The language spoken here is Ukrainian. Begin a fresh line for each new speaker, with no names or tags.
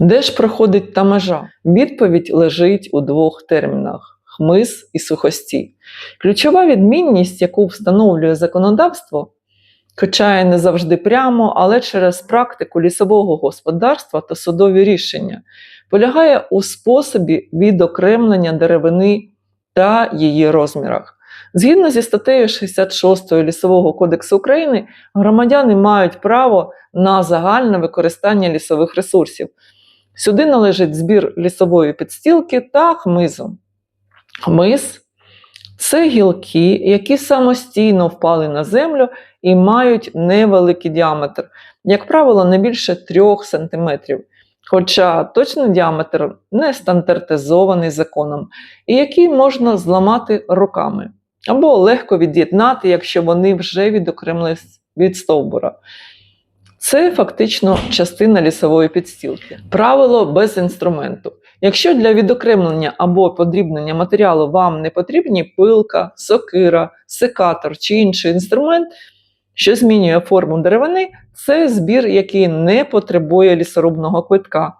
Де ж проходить та межа? Відповідь лежить у двох термінах хмиз і сухостій. Ключова відмінність, яку встановлює законодавство, хоча й не завжди прямо, але через практику лісового господарства та судові рішення, полягає у способі відокремлення деревини та її розмірах. Згідно зі статтею 66 Лісового кодексу України, громадяни мають право на загальне використання лісових ресурсів. Сюди належить збір лісової підстілки та хмизу. Хмиз це гілки, які самостійно впали на землю і мають невеликий діаметр, як правило, не більше 3 см. Хоча точний діаметр не стандартизований законом, і який можна зламати руками або легко від'єднати, якщо вони вже відокремились від стовбура. Це фактично частина лісової підстілки. Правило без інструменту. Якщо для відокремлення або подрібнення матеріалу вам не потрібні пилка, сокира, секатор чи інший інструмент, що змінює форму деревини, це збір, який не потребує лісорубного квитка.